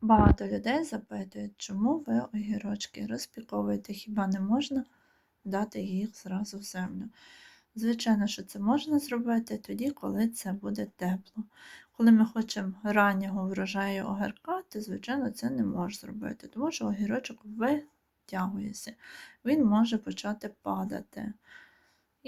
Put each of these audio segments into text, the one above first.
Багато людей запитують, чому ви огірочки розпіковуєте, хіба не можна дати їх зразу в землю? Звичайно, що це можна зробити тоді, коли це буде тепло. Коли ми хочемо раннього врожаю огірка, то, звичайно, це не можна зробити, тому що огірочок витягується, він може почати падати.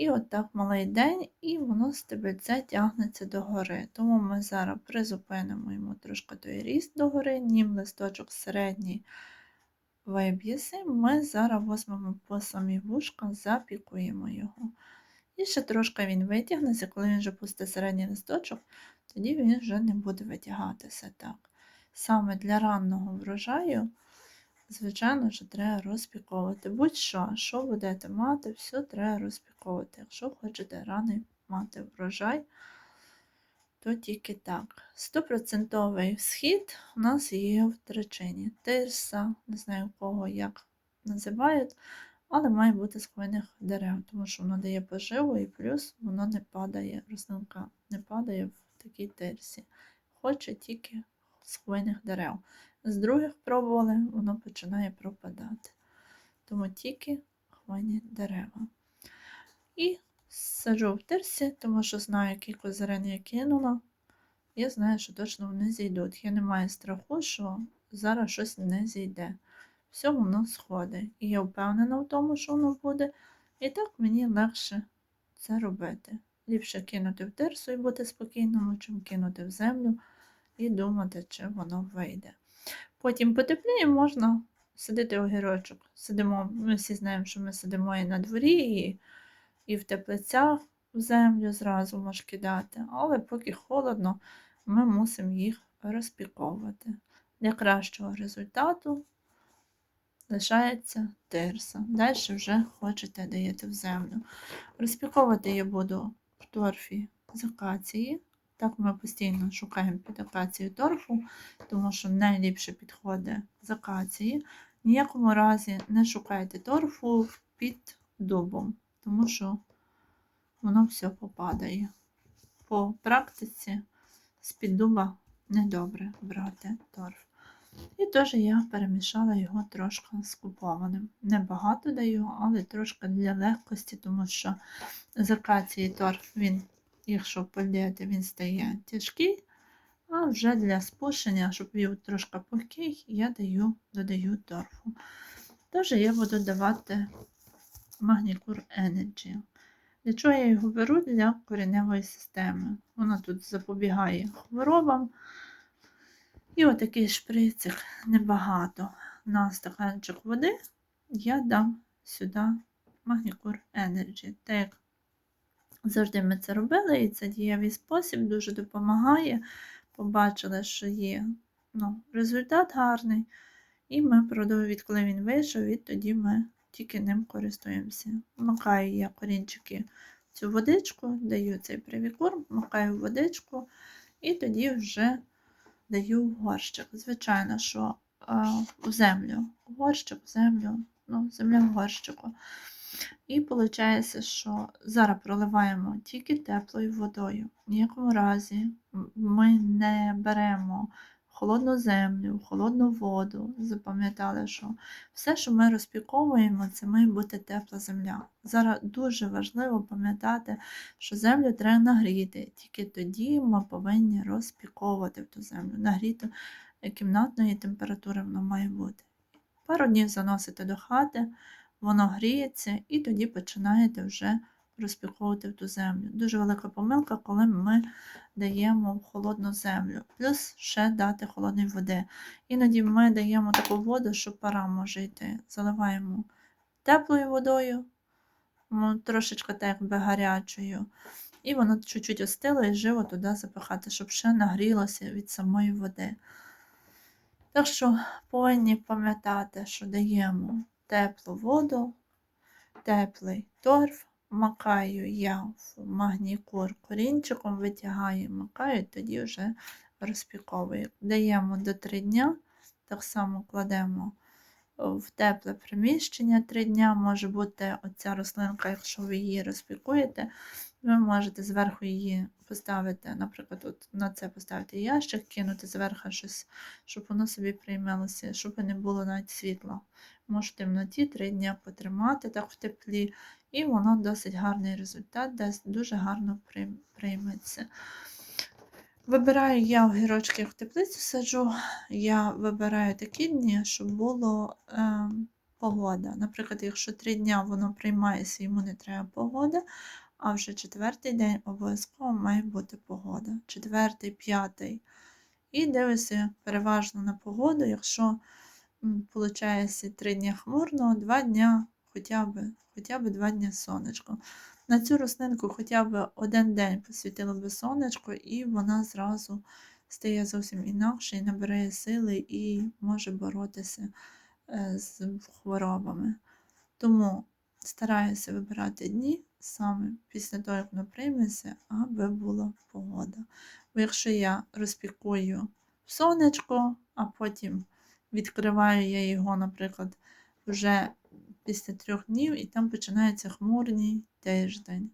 І от малий день, і воно стебельце тягнеться догори. Тому ми зараз призупинимо йому трошки той ріст догори, нім листочок середній виб'єси, ми зараз візьмемо по самі вушка, запікуємо його. І ще трошки він витягнеться, коли він вже пустить середній листочок, тоді він вже не буде витягатися так. Саме для раннього врожаю, звичайно, що треба розпіковувати. Будь-що, що будете мати, все треба розпіковувати. Якщо хочете раний мати врожай, то тільки так. Стопроцентовий схід у нас є в тричині. Тирса, не знаю кого як називають, але має бути з хвойних дерев, тому що воно дає поживу і плюс воно не падає, рослинка не падає в такій тирсі. Хоче тільки з хвойних дерев. З других пробували, воно починає пропадати. Тому тільки хвойні дерева. І саджу в тирсі, тому що знаю, які козирини я кинула. Я знаю, що точно вони зійдуть. Я не маю страху, що зараз щось не зійде. Все воно сходить. І я впевнена в тому, що воно буде. І так мені легше це робити. Ліпше кинути в тирсу і бути спокійному, чим кинути в землю і думати, чи воно вийде. Потім потепліє, можна сидити огірочок. Сидимо, ми всі знаємо, що ми сидимо і на дворі, і, і в теплицях в землю зразу можеш кидати, але поки холодно, ми мусимо їх розпіковувати. Для кращого результату лишається тирса. Далі вже хочете даєте в землю. Розпіковувати я буду в торфі з акації. Так ми постійно шукаємо під акацію торфу, тому що найліпше підходить з акації. Ніякому разі не шукайте торфу під дубом, тому що воно все попадає. По практиці з-під дуба недобре брати торф. І теж я перемішала його трошки з купованим. Небагато даю, але трошки для легкості, тому що з акації торф, він, якщо політи, він стає тяжкий. А вже для спушення, щоб він трошки пухкий, я даю, додаю торфу. Тож я буду давати Magnicure Energy. Для чого я його беру? Для кореневої системи. Вона тут запобігає хворобам. І отакий шприцик небагато на стаканчик води я дам сюди Magnicure Energy. Так як завжди ми це робили, і це дієвий спосіб, дуже допомагає. Побачили, що є ну, результат гарний. І ми продовжуємо, відколи він вийшов, відтоді ми тільки ним користуємося. Макаю я корінчики в цю водичку, даю цей привікорм, макаю в водичку, і тоді вже даю в горщик. Звичайно, що а, в землю. Горщик, в землю, ну, земля в горщику. І виходить, що зараз проливаємо тільки теплою водою. В ніякому разі ми не беремо холодну землю, холодну воду. Запам'ятали, що все, що ми розпіковуємо, це має бути тепла земля. Зараз дуже важливо пам'ятати, що землю треба нагріти, тільки тоді ми повинні розпіковувати ту землю. Нагріти кімнатної температури воно має бути. Пару днів заносите до хати, воно гріється, і тоді починаєте вже розпіковувати в ту землю. Дуже велика помилка, коли ми даємо холодну землю, плюс ще дати холодної води. Іноді ми даємо таку воду, що пара може йти. Заливаємо теплою водою, ну, трошечки так якби гарячою. І воно чуть-чуть остило і живо туди запихати, щоб ще нагрілося від самої води. Так що повинні пам'ятати, що даємо теплу воду, теплий торф, макаю я в магнікур корінчиком, витягаю, макаю, тоді вже розпіковую. Даємо до 3 дня, так само кладемо в тепле приміщення 3 дня. Може бути оця рослинка, якщо ви її розпікуєте, Ви можете зверху її поставити, наприклад, от на це поставити ящик, кинути зверху щось, щоб воно собі приймалося, щоб не було навіть світла. Можете в темноті три дні потримати так в теплі, і воно досить гарний результат, дасть дуже гарно прийметься. Вибираю я огірочки в теплицю саджу. Я вибираю такі дні, щоб було е, погода. Наприклад, якщо три дні воно приймається, йому не треба погода, а вже четвертий день обов'язково має бути погода. Четвертий, п'ятий. І дивлюся переважно на погоду, якщо виходить три дні хмурно, два дня хоча б, хоча б два дні сонечко. На цю рослинку хоча б один день посвітило би сонечко, і вона зразу стає зовсім інакше і набирає сили і може боротися е, з хворобами. Тому стараюся вибирати дні саме після того, як воно прийметься, аби була погода. Бо якщо я розпікую сонечко, а потім відкриваю я його, наприклад, вже після трьох днів, і там починається хмурний тиждень.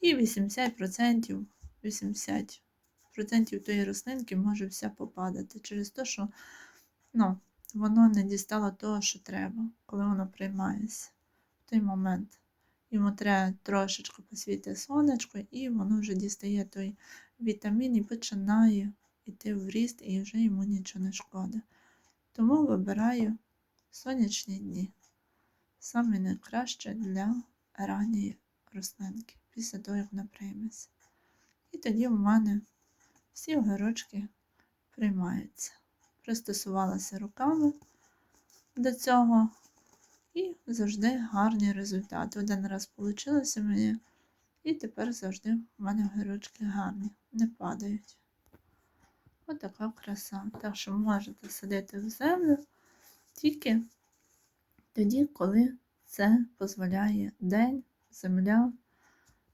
І 80%, 80% тої рослинки може вся попадати через те, що ну, воно не дістало того, що треба, коли воно приймається в той момент. Йому треба трошечки посвіти сонечко, і воно вже дістає той вітамін і починає йти в ріст, і вже йому нічого не шкода. Тому вибираю сонячні дні. Саме найкраще для ранньої рослинки, після того, як вона прийметься. І тоді в мене всі огірочки приймаються. Пристосувалася руками до цього і завжди гарні результати. Один раз вийшло мені, і тепер завжди в мене огірочки гарні, не падають. Ось така краса. Так що можете садити в землю тільки тоді, коли це дозволяє день, земля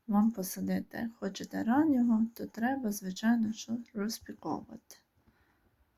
вам посадити. Хочете раннього, то треба, звичайно, що розпіковувати.